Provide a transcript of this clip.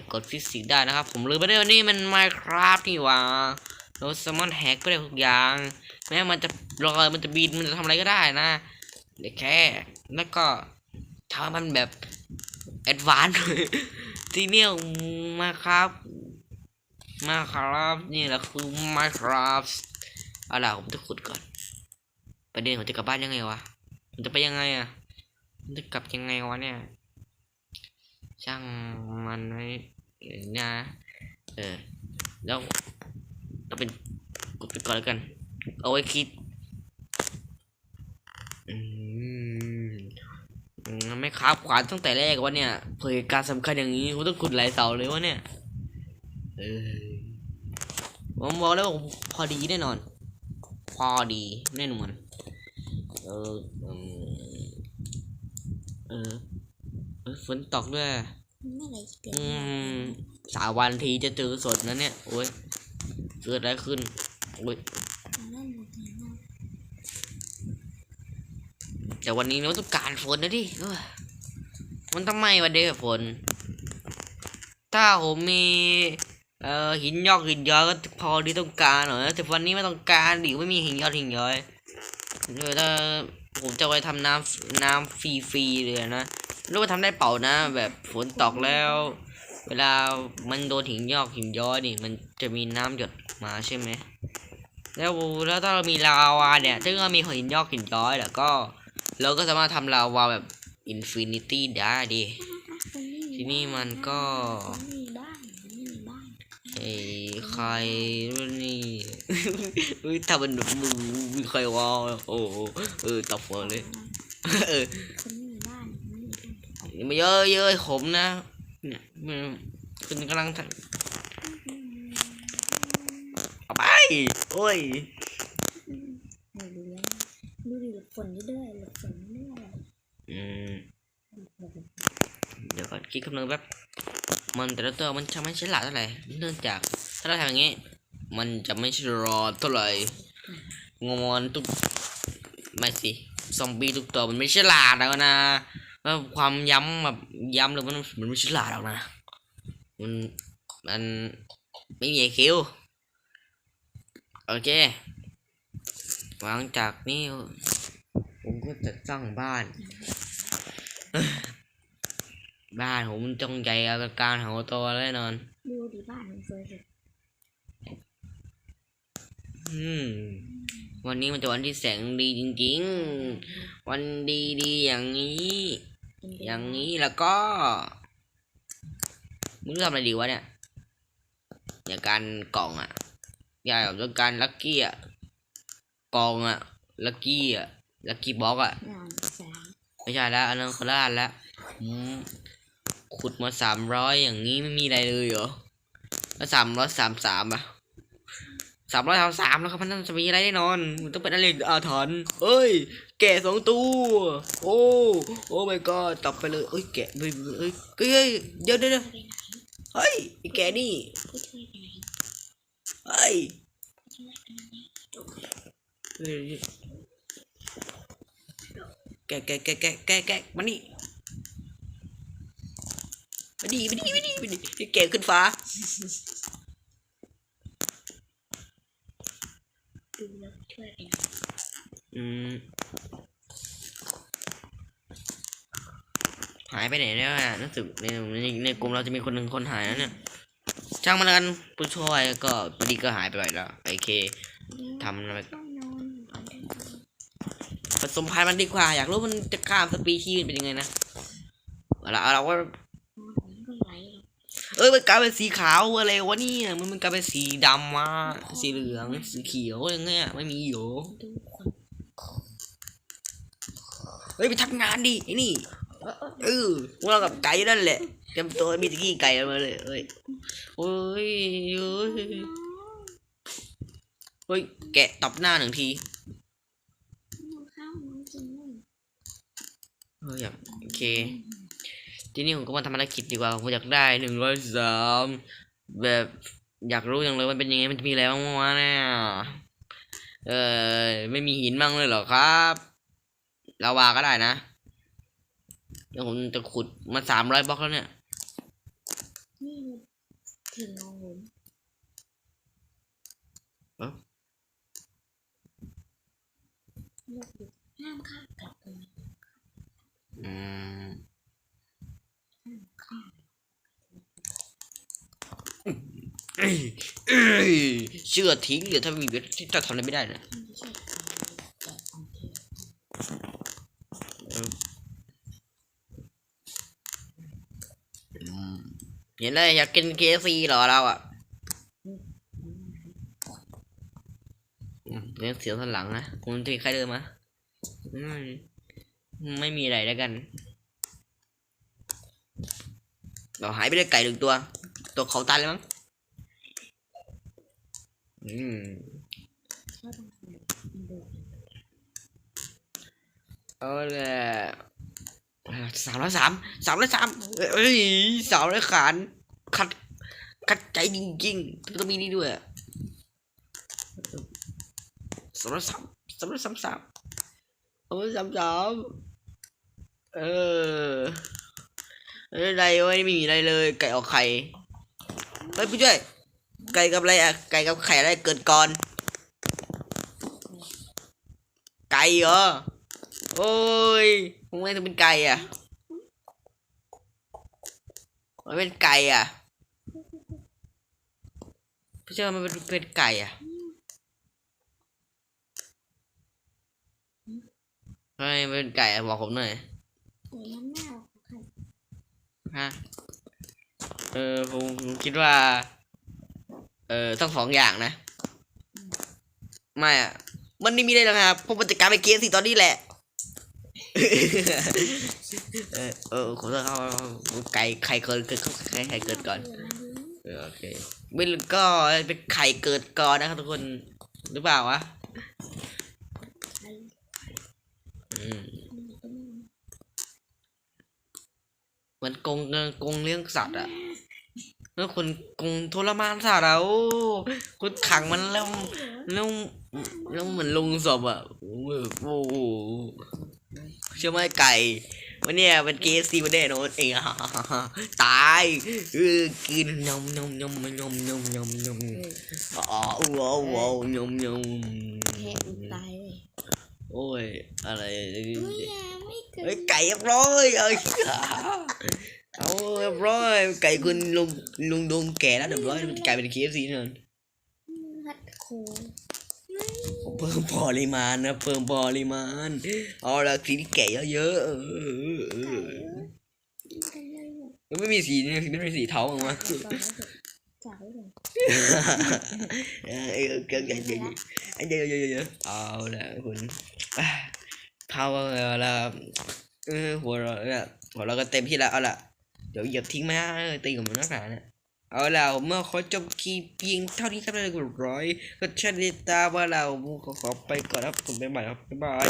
กกฎฟิสิกส์ได้นะครับ ผมลืมไปได้ว่านี่มัน Minecraft นี่ว่าเราสมารถแฮกก็ได้ทุกอย่าง แม้มันจะลอยมันจะบินมันจะทำอะไรก็ได้นะเด็กแค่แล้วก็ทำมันแบบแอดวานซ์ทีเนี้ยมาครับ มาครับนี่แหละคือ Minecraft เอาล่ะผมจะขุดก่อน ประเด็นผมจะกลับบ้านยังไงวะผมจะไปยังไงอะผมจะกลับยังไงวะเนี่ย ช่างมันไว้เดี๋ยวนะเออแล้วก็เป็นกดไปก่อนแล้วกัน เอาไว้คิดอืมไม่ครับขวานตั้งแต่แรกวะเนี่ยเผยการสำคัญอย่างนี้กูต้องขุดหลายเสาเลยวะเนี่ยเออผมบอกแล้วว่าผมพอดีแน่นอน พอดีแน่นอนเอออืมเออเออ ฝนตกด้วยเมื่อไหรจะเกิดอืมสามวันทีจะเจอสดนะเนี่ยโอ้ยเกิดอะไรขึ้นโอ้ยนั่นหมดเลยนะแต่วันนี้เราต้องการฝนนะดิเอ้ยมันทำไมวันเดียวฝน ถ้าผมมีเอ่อหินยอกหินย้อยก็พอที่ต้องการหน่อยนะแต่วันนี้ไม่ต้องการดิไม่มีหินยอดหินย้อยเดี๋ยวถ้าผมจะไปทำน้ำน้ำฟรีๆเลยนะ รู้ว่าทำได้เป่านะ แบบฝนตกแล้ว เวลามันโดนหินยอกหินย้อยนี่ มันจะมีน้ำหยดมาใช่ไหมแล้วแล้วถ้าเรามีลาวาเนี่ยถ้าเรามีหินยอกหินย้อยแล้วก็ เราก็สามารถทำลาวาแบบอินฟินิตี้ได้ดีทีนี้มันก็ไอ้ใครรนี่เฮ้ยทำเป็นมือใครวะโอ้เออตบหัวเลย เออ นไม่เยอะเยอะขมนะเนี่ยมันคุณกำลังทำเอาไป โอ้ยไม่รู้แลดูดิหลบฝนได้ด้วยหลบฝนได้ด้วยอืมเดี๋ยวก่อนคิดคำนึงแป๊บมันแต่ละตัวมันจะไม่ฉลาดเท่าไหร่เนื่องจากถ้าเราทำอย่างนี้ มันจะไม่ฉลาดเท่าไหร่งอนทุกไม่สิซอมบี้ทุกตัวมันไม่ฉลาดแล้วนะ ความย้ำแบบย้ำเลยมันมันไม่ฉลาดหรอกนะมันมันไม่มีไอคิวโอเคหลังจากนี้ผมก็จะสร้างบ้าน บ้านผมจงใหญ่อลังการหัวโตแน่นอนดูดิบ้านมันสวยสุดอืม วันนี้มันจะวันที่แสงดีจริงๆ วันดีดีๆอย่างนี้เป็นอย่างนี้แล้วก็มึงทำอะไรดีวะเนี่ยอย่างการกล่องอะอย่าแบบต้องการลัคกี้อะกล่องอะลัคกี้อะลัคกี้บ็อกอะงานแสงไม่ใช่แล้วอันนั้นคนละอันแล้วอืมขุดมาสามร้อยอย่างนี้ไม่มีอะไรเลยเหรอแล้วสามร้อยสามสามอะ สามร้อยสามสามแล้วครับมันน่าจะมีอะไรแน่นอนมันต้องเป็นอะไรอาถรรพ์เอ้ย แกะสองตัว โอ้ โอ้ my god ตับไปเลยเอ้ย แกะเอ้ยเอ้ยเอ้ยเดี๋ยวเดี๋ยวเดี๋ยเฮ้ยไอ้แกะนี่เฮ้ยผู้ช่วยไปไหนเฮ้ยแกะแกะแกะแกะแกะแกะมานี่มาดีมาดีมาดีมาดีแกะขึ้นฟ้า ดูแล้วช่วยไปไหนอืมหายไปไหนแล้วอะรู้สึกในในในกลุ่มเราจะมีคนหนึ่งคนหายแล้วเนี่ย ช่างมันกันผู้ช่วยก็พอดีก็หายไปบ่อยแล้วโอเคทำอะไรผสมพันธุ์มันดีกว่า อยากรู้มันจะข้ามสปีชีส์เป็นยังไงนะเอาละเอาละว่า นอนผมก็ไหลหรอก เอ้ยมันกลายเป็นสีขาวอะไรวะเนี่ยมันมันกลายเป็นสีดำมาสีเหลืองสีเขียวอะไรเงี้ยไม่มีอยู่เฮ้ยไปทำงานดิไอ้นี่เออพวกเรากับไก่นั่นแหละเตรียมตัวมีตะกี้ไก่มาเลยเอ้ยโอ้ยเอ้ยเฮ้ยแกะตบหน้าหนึ่งทีเฮ้ยโอเค ทีนี้ผมก็มาทำภารกิจดีกว่าผมอยากได้หนึ่งร้อยสามแบบอยากรู้อย่างเลยมันเป็นยังไงมันจะมีอะไรบ้างวะเนี่ยเออไม่มีหินบ้างเลยเหรอครับลาวาก็ได้นะเดี๋ยวผมจะขุดมาสามร้อยบล็อกแล้วเนี่ยนี่ถึงของผม เอ้า เลือกดูห้ามฆ่ากลับกันนะ อืม ห้ามฆ่า เชื่อทิ้งเดี๋ยวถ้ามีเวทจะทำอะไรไม่ได้นะเห็นเลยอยากกินเคซีเหรอเราอะเรื่องเสียวสันหลังนะคุณจะมีใครเดินมาไม่มีอะไรแล้วกันเราหายไปได้ไก่หนึ่งตัว ตัวเขาตายเลยมั้ง อืมชอบทำอะไรมาเละสามร้อยสามสามร้อยสามเอ้ยสามร้อยขานขัดขัดใจจริงๆต้องมีนี่ด้วยสามร้อยสามสามร้อยสามสามสามร้อยสามสามเอออะไรวะไม่มีอะไรเลย ไก่ออกไข่เฮ้ยผู้ช่วย ไก่กับอะไรอะไก่กับไข่อะไรเกิดก่อน ไก่เหรอ โอ้ยทำไมถึงเป็นไก่อะมันเป็นไก่อะพี่เชื่อมันเป็นเป็นไก่อะทำไมมันเป็นไก่อะบอกผมหน่อยเดี๋ยวน้ำหน้าของใครฮะเออผมผมคิดว่า เออทั้งสองอย่างนะ ไม่อะมันไม่มีเลยนะครับผมมันจะกลายเป็นเกมสิตอนนี้แหละ เออเออขอโทษครับไก่ไข่เกิดเกิดไข่ไข่เกิดก่อนโอเคไม่ก็เป็นไข่เกิดก่อนนะครับทุกคนหรือเปล่าวะใครอืมมันก็ไม่รู้มันกงกงเลี้ยงสัตว์อะ แล้วคนกงทรมานสัตว์อะโอ้คุณขังมันแล้วแล้วแล้วเหมือนลงศพอะโอ้โหเชื่อไหมไก่วันเนี้ยเป็นเกสซีวันเดโนนเองอะตายเออกินยำยำยำยำยำยำยำเอออ๋อว้าวว้าวยำยแพ้อุดำตายเลยโอ้ยอะไรไม่อยาไม่เกิเฮ้ยไก่เรียบร้อยเอ้ย เอาเรียบร้อยไก่คุณลุงลุงดงแก่แล้วเรียบร้อยมันกลายเป็น KFC นั่นฮัดโคเพิ่มปริมาณนะเพิ่มปริมาณเอาละสีที่แก่เยอะๆเออเออเออกันเลยหมดมันไม่มีสีนี่ไม่มีสีเทาออกมาก่อนแล้วเถอะจ่ายไว้เลยเออเออเกินเกินเกินเยอะเยอะเยอะเอาละคุณเท่าละเออหัวเราเนี่ยหัวเราก็เต็มที่แล้วเอาละ เดี๋ยวเหยียบทิ้งมาตีกับมันนักหนาเนี่ยเอาละเมื่อขอจบคลิปเพียงเท่านี้ครับเลยกดร้อยก็เช่นติดตามว่าเราขอขอไปก่อนครับผมไปใหม่ครับบ๊ายบาย